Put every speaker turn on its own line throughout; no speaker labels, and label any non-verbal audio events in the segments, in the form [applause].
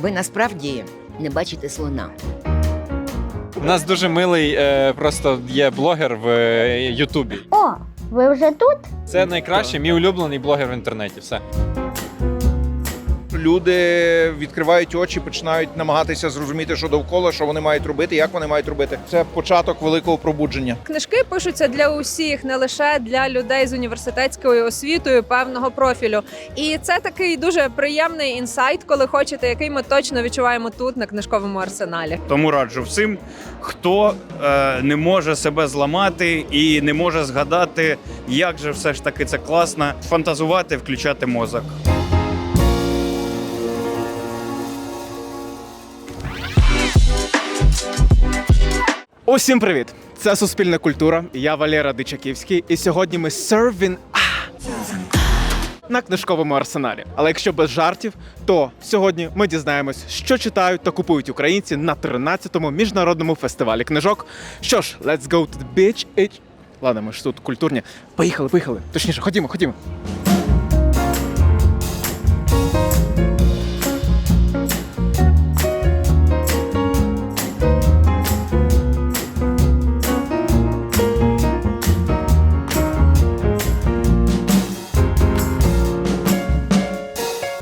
Ви насправді не бачите слона.
У нас дуже милий е, просто є блогер в е, Ютубі.
О, ви вже тут?
Це найкращий, мій улюблений блогер в інтернеті. Все.
Люди відкривають очі, починають намагатися зрозуміти, що довкола, що вони мають робити, як вони мають робити. Це початок великого пробудження.
Книжки пишуться для усіх, не лише для людей з університетською освітою певного профілю. І це такий дуже приємний інсайт, коли хочете, який ми точно відчуваємо тут на книжковому арсеналі.
Тому раджу всім, хто е, не може себе зламати і не може згадати, як же все ж таки це класно, фантазувати, включати мозок.
Усім привіт! Це Суспільна культура. Я Валера Дичаківський, і сьогодні ми сервін на книжковому арсеналі. Але якщо без жартів, то сьогодні ми дізнаємось, що читають та купують українці на 13-му міжнародному фестивалі книжок. Що ж, let's go to the beach. Ладно, ми ж тут культурні. Поїхали, поїхали. Точніше, ходімо, ходімо.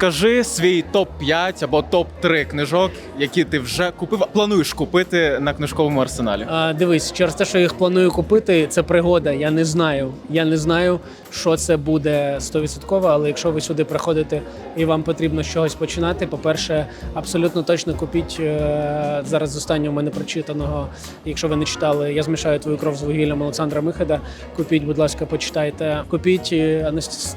Кажи свій топ-5 або топ-3 книжок, які ти вже купив, плануєш купити на книжковому арсеналі.
А, дивись, через те, що їх планую купити, це пригода. Я не знаю. Я не знаю, що це буде 100%, але якщо ви сюди приходите і вам потрібно з чогось починати, по-перше, абсолютно точно купіть е, зараз з останнього мене прочитаного. Якщо ви не читали, я змішаю твою кров з вугіллям Олександра Михеда. Купіть, будь ласка, почитайте. Купіть е,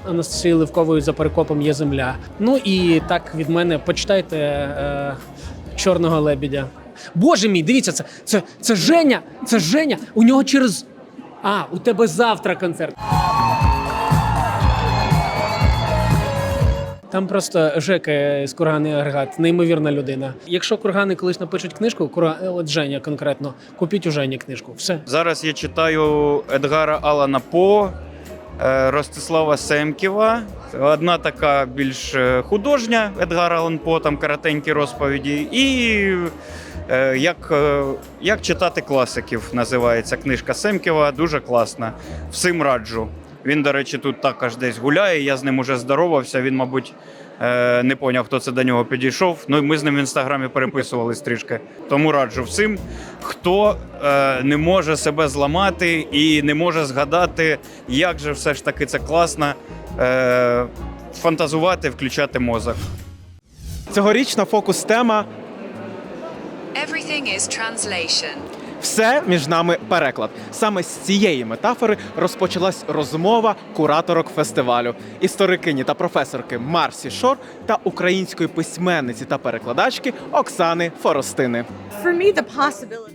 Анастасії Левкової за перекопом є земля. Ну і так від мене почитайте е, Чорного лебідя. Боже мій, дивіться, це, це, це Женя, це Женя. У нього через. А, у тебе завтра концерт. Там просто Жека з курганий агрегат, неймовірна людина. Якщо кургани колись напишуть книжку, кура... от Женя конкретно, купіть у Жені книжку. Все.
Зараз я читаю Едгара Алана По, Ростислава Семківа. Одна така більш е, художня Едгара Ланпо, там коротенькі розповіді. І е, як, е, як читати класиків називається книжка Семківа. Дуже класна. Всім раджу. Він, до речі, тут також десь гуляє. Я з ним уже здоровався. Він, мабуть, е, не поняв, хто це до нього підійшов. Ну і ми з ним в інстаграмі переписувались трішки. Тому раджу всім, хто е, не може себе зламати і не може згадати, як же все ж таки це класно. Е, фантазувати, включати мозок.
Цьогорічна фокус-тема
Everything is translation.
Все між нами переклад. Саме з цієї метафори розпочалась розмова кураторок фестивалю, історикині та професорки Марсі Шор та української письменниці та перекладачки Оксани Форостини.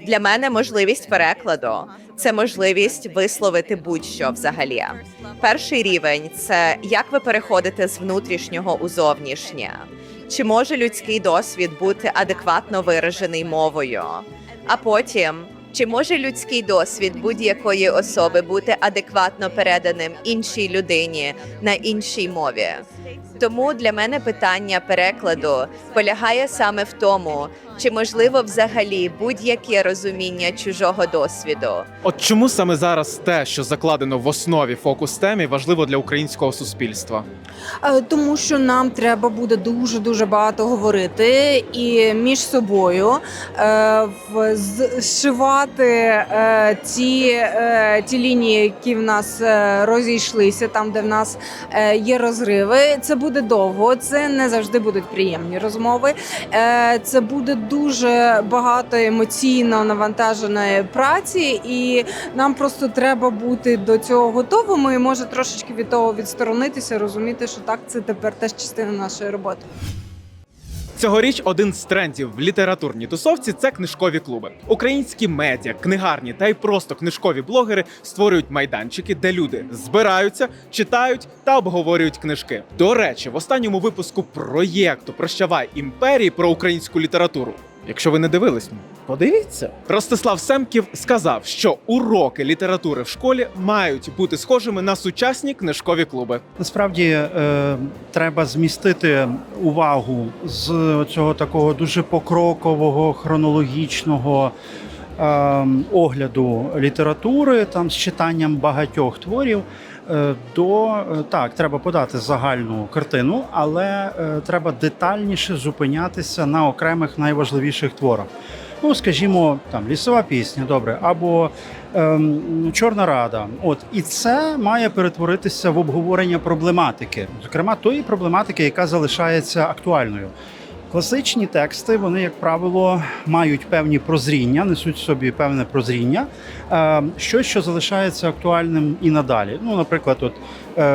Для мене можливість перекладу це можливість висловити будь-що взагалі. Перший рівень це як ви переходите з внутрішнього у зовнішнє. Чи може людський досвід бути адекватно виражений мовою? А потім, чи може людський досвід будь-якої особи бути адекватно переданим іншій людині на іншій мові? Тому для мене питання перекладу полягає саме в тому, чи можливо взагалі будь-яке розуміння чужого досвіду.
От чому саме зараз те, що закладено в основі фокус темі, важливо для українського суспільства?
Е, Тому що нам треба буде дуже дуже багато говорити і між собою е, в- зшивати е, ті, ті лінії, які в нас розійшлися, там де в нас є розриви. Це буде довго, це не завжди будуть приємні розмови. Е, Це буде дуже багато емоційно навантаженої праці, і нам просто треба бути до цього готовими і може трошечки від того відсторонитися, розуміти, що так це тепер теж частина нашої роботи.
Цьогоріч один з трендів в літературній тусовці це книжкові клуби. Українські медіа, книгарні та й просто книжкові блогери створюють майданчики, де люди збираються, читають та обговорюють книжки. До речі, в останньому випуску проєкту Прощавай імперії про українську літературу. Якщо ви не дивились, Подивіться, Ростислав Семків сказав, що уроки літератури в школі мають бути схожими на сучасні книжкові клуби.
Насправді е, треба змістити увагу з цього такого дуже покрокового хронологічного е, огляду літератури, там з читанням багатьох творів. е, До е, так, треба подати загальну картину, але е, треба детальніше зупинятися на окремих найважливіших творах. Ну, скажімо, там лісова пісня, добре, або ем, Чорна Рада. От і це має перетворитися в обговорення проблематики, зокрема тої проблематики, яка залишається актуальною. Класичні тексти, вони, як правило, мають певні прозріння, несуть в собі певне прозріння, е, щось, що залишається актуальним і надалі. Ну, наприклад, от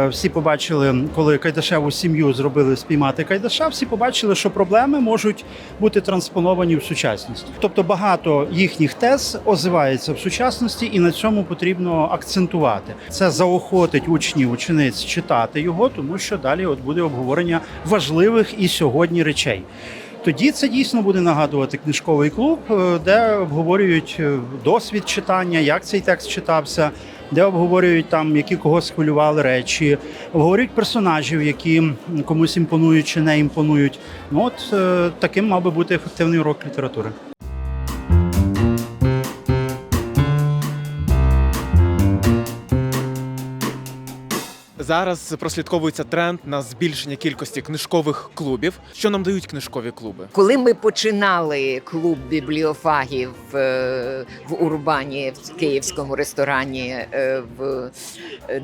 всі побачили, коли Кайдашеву сім'ю зробили спіймати Кайдаша, всі побачили, що проблеми можуть бути транспоновані в сучасність. Тобто багато їхніх тез озивається в сучасності, і на цьому потрібно акцентувати. Це заохотить учнів, учениць читати його, тому що далі от буде обговорення важливих і сьогодні речей. Тоді це дійсно буде нагадувати книжковий клуб, е, де обговорюють е, досвід читання, як цей текст читався, де обговорюють там, які когось хвилювали речі, обговорюють персонажів, які комусь імпонують чи не імпонують. Ну от е, таким мав би бути ефективний урок літератури.
Зараз прослідковується тренд на збільшення кількості книжкових клубів. Що нам дають книжкові клуби?
Коли ми починали клуб бібліофагів е, в Урбані в київському ресторані е, в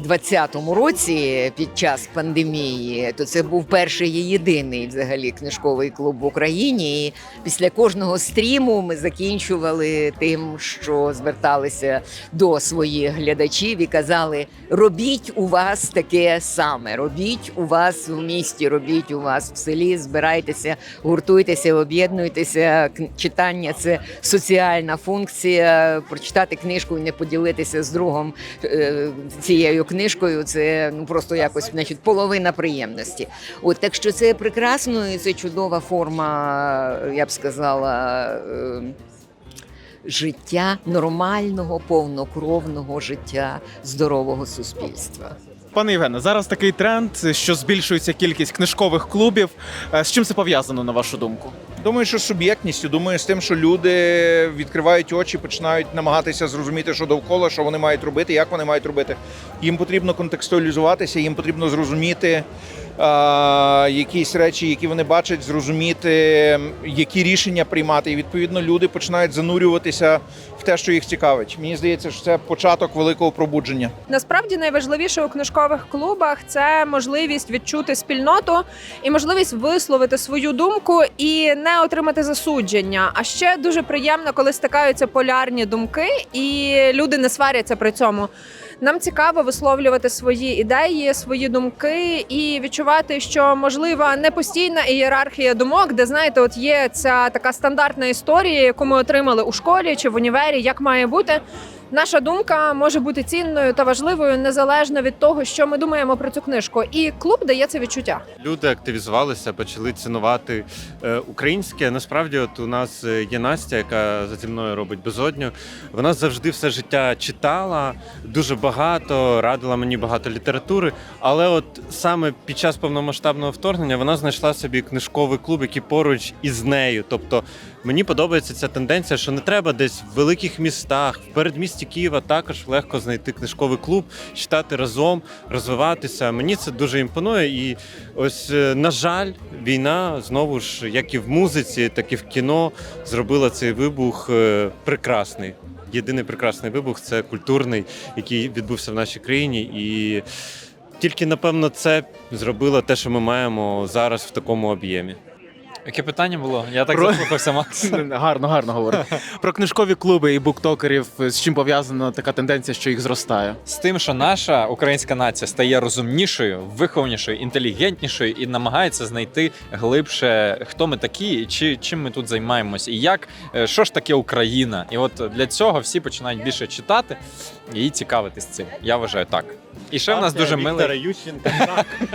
20-му році під час пандемії, то це був перший і єдиний взагалі книжковий клуб в Україні. І після кожного стріму ми закінчували тим, що зверталися до своїх глядачів і казали: робіть у вас таке саме, робіть у вас в місті, робіть у вас в селі, збирайтеся, гуртуйтеся, об'єднуйтеся. Читання це соціальна функція. Прочитати книжку і не поділитися з другом е, цією книжкою. Це ну просто якось значить половина приємності. От так що це прекрасно, і це чудова форма, я б сказала. е, Життя нормального, повнокровного життя здорового суспільства.
Пане Євгене, зараз такий тренд, що збільшується кількість книжкових клубів. Е, З чим це пов'язано, на вашу думку?
Думаю, що з суб'єктністю. Думаю, з тим, що люди відкривають очі, починають намагатися зрозуміти, що довкола, що вони мають робити, як вони мають робити. Їм потрібно контекстуалізуватися, їм потрібно зрозуміти якісь речі, які вони бачать, зрозуміти, які рішення приймати. І відповідно люди починають занурюватися в те, що їх цікавить. Мені здається, що це початок великого пробудження.
Насправді найважливіше у книжкових клубах це можливість відчути спільноту і можливість висловити свою думку і не отримати засудження. А ще дуже приємно, коли стикаються полярні думки, і люди не сваряться при цьому. Нам цікаво висловлювати свої ідеї, свої думки і відчувати, що можлива не постійна ієрархія думок, де знаєте, от є ця така стандартна історія, яку ми отримали у школі чи в універі, як має бути. Наша думка може бути цінною та важливою незалежно від того, що ми думаємо про цю книжку. І клуб дає це відчуття.
Люди активізувалися, почали цінувати е, українське. Насправді, от у нас е, є Настя, яка зі мною робить безодню. Вона завжди все життя читала дуже багато, радила мені багато літератури. Але от саме під час повномасштабного вторгнення вона знайшла собі книжковий клуб, який поруч із нею. Тобто мені подобається ця тенденція, що не треба десь в великих містах, в передмісті Києва також легко знайти книжковий клуб, читати разом, розвиватися. Мені це дуже імпонує. І ось, е, на жаль, війна знову ж, як і в музиці, так і в кіно, зробила цей вибух е, прекрасний. Єдиний прекрасний вибух це культурний, який відбувся в нашій країні. І тільки, напевно, це зробило те, що ми маємо зараз в такому об'ємі.
Яке питання було? Я так
Про-
заслухався, Макс. [laughs]
Гарно, гарно говорить. Про книжкові клуби і буктокерів, з чим пов'язана така тенденція, що їх зростає.
З тим, що наша українська нація стає розумнішою, вихованішою, інтелігентнішою і намагається знайти глибше, хто ми такі, і чи чим ми тут займаємось, і як е, що ж таке Україна. І от для цього всі починають більше читати і цікавитись цим. Я вважаю так. І ще в нас дуже
Віктора
милий.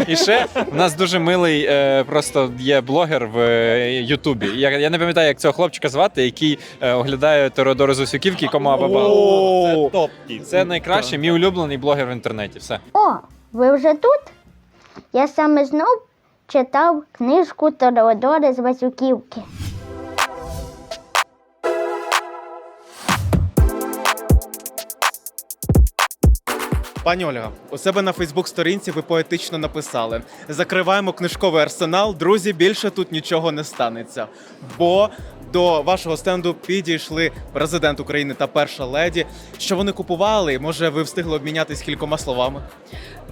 [laughs] І ще в нас дуже милий е, просто є блогер в е, Ютубі. Я, я не пам'ятаю, як цього хлопчика звати, який е, оглядає Теодору Зосюківки і Кома Баба.
О, Це.
Це найкращий, мій улюблений блогер в інтернеті. Все.
О, ви вже тут? Я саме знов читав книжку Теодори з Васюківки.
Пані Ольга, у себе на Фейсбук-сторінці ви поетично написали: закриваємо книжковий арсенал. Друзі, більше тут нічого не станеться. Бо до вашого стенду підійшли президент України та перша леді. Що вони купували? Може, ви встигли обмінятись кількома словами?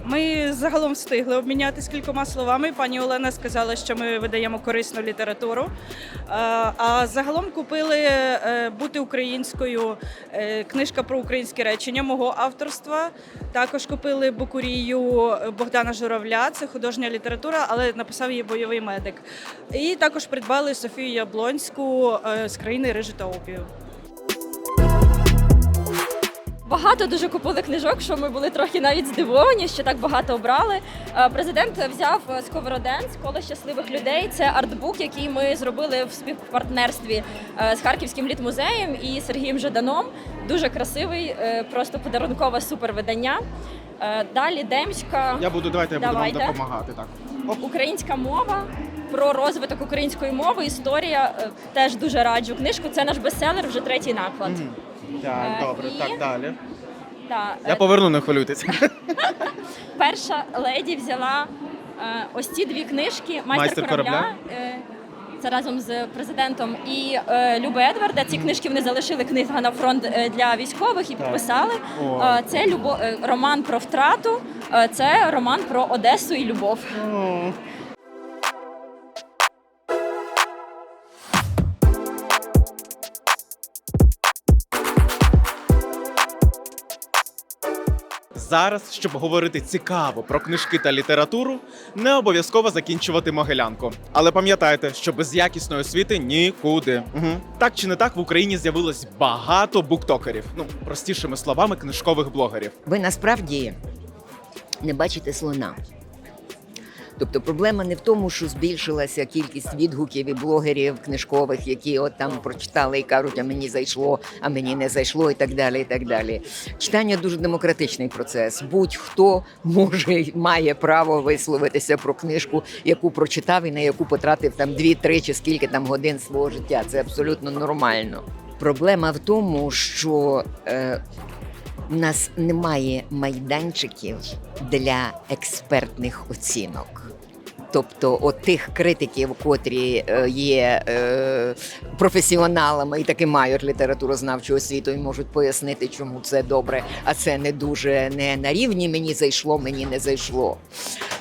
Ми загалом встигли обмінятися кількома словами. Пані Олена сказала, що ми видаємо корисну літературу. Е, А загалом купили е, бути українською е, книжка про українське речення мого авторства. Також купили букурію Богдана Журавля, це художня література, але написав її бойовий медик. І також придбали Софію Яблонську з країни Рижу та Опію.
Багато дуже купили книжок, що ми були трохи навіть здивовані, що так багато обрали. Е, Президент взяв Сковороденць коло щасливих людей. Це артбук, який ми зробили в співпартнерстві е, з Харківським літмузеєм і Сергієм Жаданом. Дуже красивий, е, просто подарункове супервидання. Далі Демська.
Я буду давайте я буду вам допомагати. Так.
Українська мова про розвиток української мови. Історія теж дуже раджу книжку. Це наш бестселер, вже третій наклад.
Так,
Е,
добре,
і-
так далі.
Та,
Я
е,
поверну, не хвилюйтесь. [laughs]
перша леді взяла е, ось ці дві книжки Майстер,
«Майстер
корабля.
корабля».
е, це разом з президентом і е, Люби Едварда. Ці книжки вони залишили книга на фронт е, для військових і підписали.
О.
Е, це любо, е, роман про втрату, е, це роман про Одесу і любов.
Зараз, щоб говорити цікаво про книжки та літературу, не обов'язково закінчувати могилянку. Але пам'ятайте, що без якісної освіти нікуди. Угу. Так чи не так в Україні з'явилось багато буктокерів. Ну простішими словами, книжкових блогерів.
Ви насправді не бачите слона. Тобто проблема не в тому, що збільшилася кількість відгуків і блогерів книжкових, які от там прочитали і кажуть, а мені зайшло, а мені не зайшло, і так далі. і так далі. Читання дуже демократичний процес. Будь-хто може має право висловитися про книжку, яку прочитав і на яку потратив там дві-три чи скільки там годин свого життя. Це абсолютно нормально. Проблема в тому, що е, у нас немає майданчиків для експертних оцінок. Тобто, от тих критиків, котрі е, є е, професіоналами і таки мають літературознавчу освіту і можуть пояснити, чому це добре, а це не дуже не на рівні мені зайшло, мені не зайшло.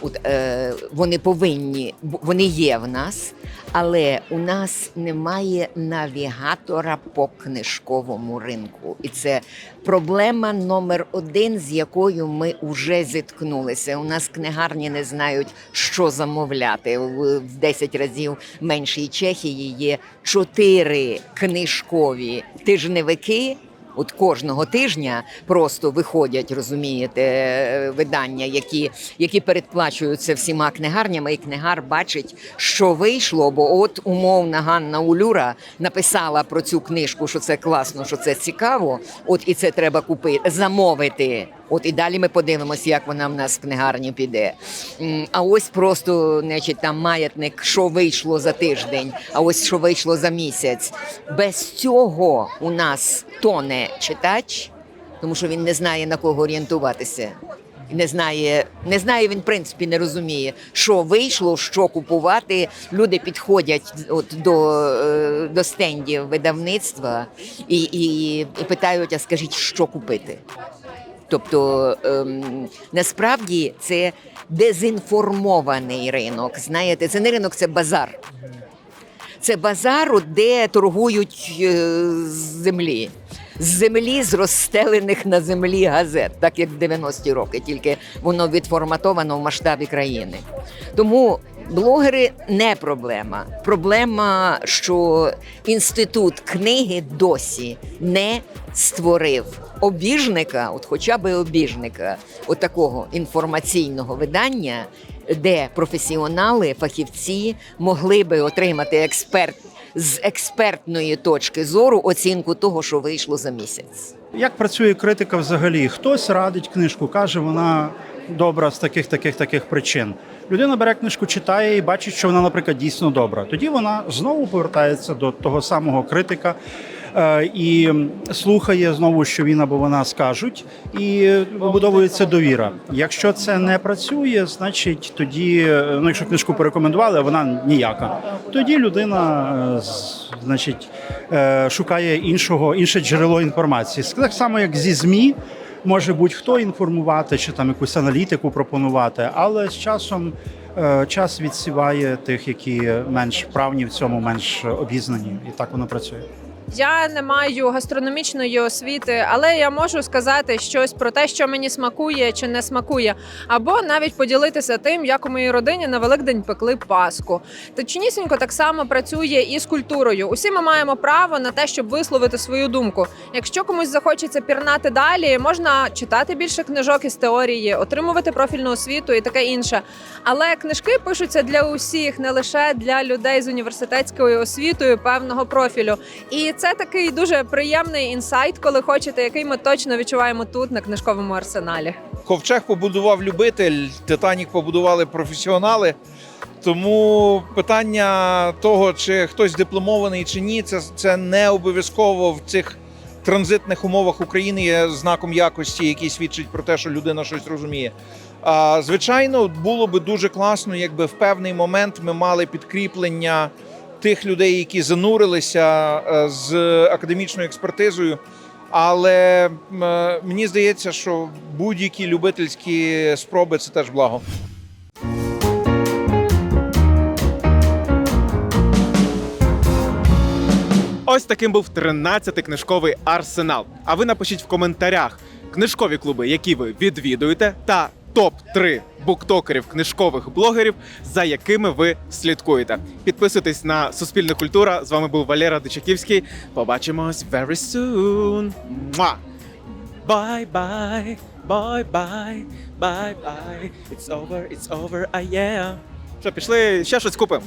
От, е, вони повинні, вони є в нас, але у нас немає навігатора по книжковому ринку. І це проблема номер один, з якою ми вже зіткнулися. У нас книгарні не знають, що замовляти. В в 10 разів меншій Чехії є чотири книжкові тижневики. От кожного тижня просто виходять, розумієте, е, видання, які, які передплачуються всіма книгарнями, і книгар бачить, що вийшло. Бо от умовна Ганна Улюра написала про цю книжку, що це класно, що це цікаво. От і це треба купити, замовити. От і далі ми подивимося, як вона в нас в книгарні піде. А ось просто, значить, там маятник, що вийшло за тиждень, а ось що вийшло за місяць. Без цього у нас тоне читач, тому що він не знає на кого орієнтуватися. Не знає, не знає він, в принципі, не розуміє, що вийшло, що купувати. Люди підходять от до, е, до стендів видавництва і, і, і питають: а скажіть, що купити? Тобто ем, насправді це дезінформований ринок. Знаєте, це не ринок, це базар. Це базар, де торгують е, з землі. З землі, з розстелених на землі газет, так як в 90-ті роки, тільки воно відформатовано в масштабі країни. Тому Блогери не проблема. Проблема, що інститут книги досі не створив обіжника, от хоча б обіжника, от такого інформаційного видання, де професіонали, фахівці могли би отримати експерт з експертної точки зору оцінку того, що вийшло за місяць.
Як працює критика взагалі? Хтось радить книжку, каже, вона добра з таких, таких, таких причин. Людина бере книжку, читає і бачить, що вона, наприклад, дійсно добра. Тоді вона знову повертається до того самого критика і слухає знову, що він або вона скажуть, і вибудовується довіра. Якщо це не працює, значить тоді, е, ну якщо книжку порекомендували, а вона ніяка. Тоді людина е, значить, е, шукає іншого, інше джерело інформації. Так само, як зі ЗМІ. Може будь-хто інформувати чи там якусь аналітику пропонувати, але з часом е, час відсіває тих, які менш правні в цьому, менш обізнані, і так воно працює.
Я не маю гастрономічної освіти, але я можу сказати щось про те, що мені смакує чи не смакує, або навіть поділитися тим, як у моїй родині на Великдень пекли паску. Точнісінько так само працює і з культурою. Усі ми маємо право на те, щоб висловити свою думку. Якщо комусь захочеться пірнати далі, можна читати більше книжок із теорії, отримувати профільну освіту і таке інше. Але книжки пишуться для усіх, не лише для людей з університетською освітою певного профілю. І це такий дуже приємний інсайт, коли хочете, який ми точно відчуваємо тут на книжковому арсеналі.
Ковчег побудував любитель, Титанік побудували професіонали. Тому питання того, чи хтось дипломований чи ні, це, це не обов'язково в цих транзитних умовах України є знаком якості, який свідчить про те, що людина щось розуміє. А, звичайно, було би дуже класно, якби в певний момент ми мали підкріплення тих людей, які занурилися е, з академічною експертизою. Але е, мені здається, що будь-які любительські спроби це теж благо.
Ось таким був 13-й книжковий арсенал. А ви напишіть в коментарях книжкові клуби, які ви відвідуєте, та топ 3 буктокерів книжкових блогерів, за якими ви слідкуєте. Підписуйтесь на Суспільне культура. З вами був Валера Дичаківський. Побачимось very soon. Муа! Bye bye, bye bye, bye bye. It's over, it's over, ah yeah. Що, пішли ще щось купимо?